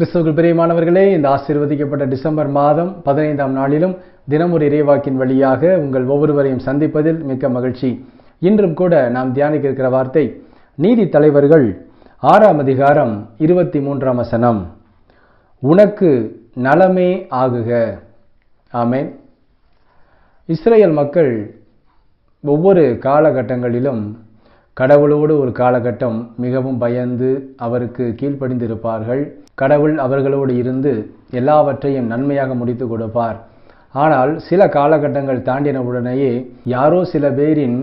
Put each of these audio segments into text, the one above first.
கிறிஸ்துவுக்குள் பிரியமானவர்களே இந்த ஆசீர்வதிக்கப்பட்ட டிசம்பர் மாதம் பதினைந்தாம் நாளிலும் தினமொரு இறைவாக்கின் வழியாக உங்கள் ஒவ்வொருவரையும் சந்திப்பதில் மிக்க மகிழ்ச்சி. இன்றும் கூட நாம் தியானிக்க இருக்கிற வார்த்தை நீதி தலைவர்கள் ஆறாம் அதிகாரம் இருபத்தி மூன்றாம் வசனம். உனக்கு நலமே ஆகுக. ஆமேன். இஸ்ரேல் மக்கள் ஒவ்வொரு காலகட்டங்களிலும் கடவுளோடு ஒரு காலகட்டம் மிகவும் பயந்து அவருக்கு கீழ்ப்படிந்திருப்பார்கள். கடவுள் அவர்களோடு இருந்து எல்லாவற்றையும் நன்மையாக முடித்து கொடுப்பார். ஆனால் சில காலகட்டங்கள் தாண்டினவுடனேயே யாரோ சில பேரின்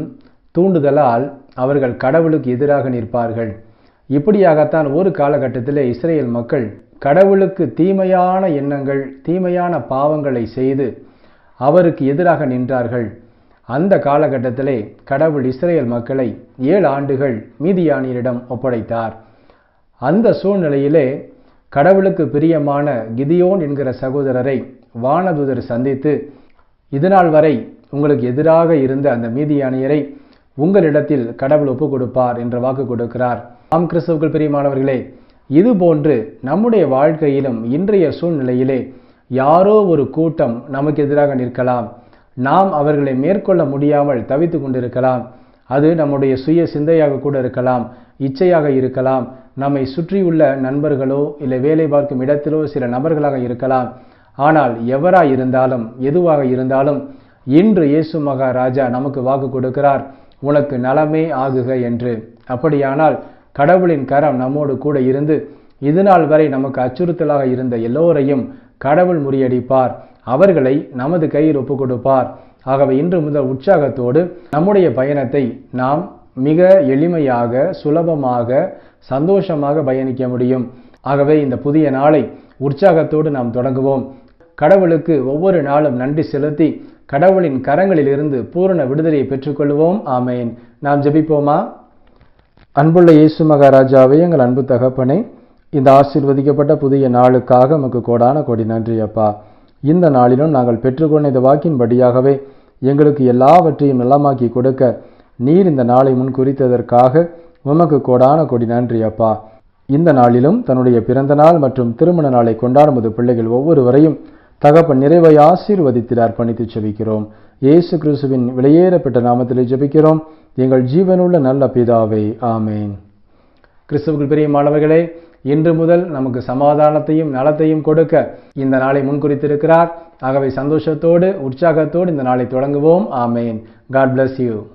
தூண்டுதலால் அவர்கள் கடவுளுக்கு எதிராக நிற்பார்கள். இப்படியாகத்தான் ஒரு காலகட்டத்திலே இஸ்ரேல் மக்கள் கடவுளுக்கு தீமையான எண்ணங்கள் தீமையான பாவங்களை செய்து அவருக்கு எதிராக நின்றார்கள். அந்த காலகட்டத்திலே கடவுள் இஸ்ரேல் மக்களை ஏழு ஆண்டுகள் மீதியானியரிடம் ஒப்படைத்தார். அந்த சூழ்நிலையிலே கடவுளுக்கு பிரியமான கிதியோன் என்கிற சகோதரரை வானதுதர் சந்தித்து இதுநாள் வரை உங்களுக்கு எதிராக இருந்த அந்த மீதியானியரை உங்களிடத்தில் கடவுள் ஒப்பு கொடுப்பார் என்ற வாக்கு கொடுக்கிறார். ஆம் கிறிஸ்துவுக்குள் பிரியமானவர்களே இது போன்று நம்முடைய வாழ்க்கையிலும் இன்றைய சூழ்நிலையிலே யாரோ ஒரு கூட்டம் நமக்கு எதிராக நிற்கலாம். நாம் அவர்களை மேற்கொள்ள முடியாமல் தவித்து கொண்டிருக்கலாம். அது நம்முடைய சுய சிந்தையாக கூட இருக்கலாம் இச்சையாக இருக்கலாம் நம்மை சுற்றியுள்ள நண்பர்களோ இல்லை வேலை பார்க்கும் இடத்திலோ சில நபர்களாக இருக்கலாம். ஆனால் எவராக இருந்தாலும் எதுவாக இருந்தாலும் இன்று இயேசு மகாராஜா நமக்கு வாக்கு கொடுக்கிறார் உனக்கு நலமே ஆகுக என்று. அப்படியானால் கடவுளின் கரம் நம்மோடு கூட இருந்து இதுநாள் வரை நமக்கு அச்சுறுத்தலாக இருந்த எல்லோரையும் கடவுள் முறியடிப்பார். அவர்களை நமது கையில் ஒப்பு கொடுப்பார் ஆகவே இன்று முதல் உற்சாகத்தோடு நம்முடைய பயணத்தை நாம் மிக எளிமையாக சுலபமாக சந்தோஷமாக பயணிக்க முடியும். ஆகவே இந்த புதிய நாளை உற்சாகத்தோடு நாம் தொடங்குவோம். கடவுளுக்கு ஒவ்வொரு நாளும் நன்றி செலுத்தி கடவுளின் கரங்களிலிருந்து பூரண விடுதலையை பெற்றுக்கொள்வோம். ஆமேன். நாம் ஜெபிப்போமா? அன்புள்ள இயேசு மகாராஜாவே எங்கள் அன்பு தகப்பனே இந்த ஆசீர்வதிக்கப்பட்ட புதிய நாளுக்காக நமக்கு கோடான கோடி நன்றி அப்பா. இந்த நாளிலும் நாங்கள் பெற்றுக்கொண்ட இந்த வாக்கின்படியாகவே எங்களுக்கு எல்லாவற்றையும் நலமாக்கி கொடுக்க நீர் இந்த நாளை முன் குறித்ததற்காக உமக்கு கோடான கொடி நன்றி அப்பா. இந்த நாளிலும் தன்னுடைய பிறந்த நாள் மற்றும் திருமண நாளை கொண்டாடும்போது பிள்ளைகள் ஒவ்வொருவரையும் தகப்பன் நிறைவை ஆசீர்வதித்தில் அர்ப்பணித்து ஜெபிக்கிறோம் இயேசு கிறிஸ்துவின் வெளியேறப்பட்ட நாமத்திலே ஜெபிக்கிறோம். எங்கள் ஜீவனுள்ள நல்ல பிதாவை ஆமேன். பெரிய மாணவர்களே இன்று முதல் நமக்கு சமாதானத்தையும் நலத்தையும் கொடுக்க இந்த நாளை முன்குறித்திருக்கிறார். ஆகவே சந்தோஷத்தோடு உற்சாகத்தோடு இந்த நாளை தொடங்குவோம். ஆமேன். God bless you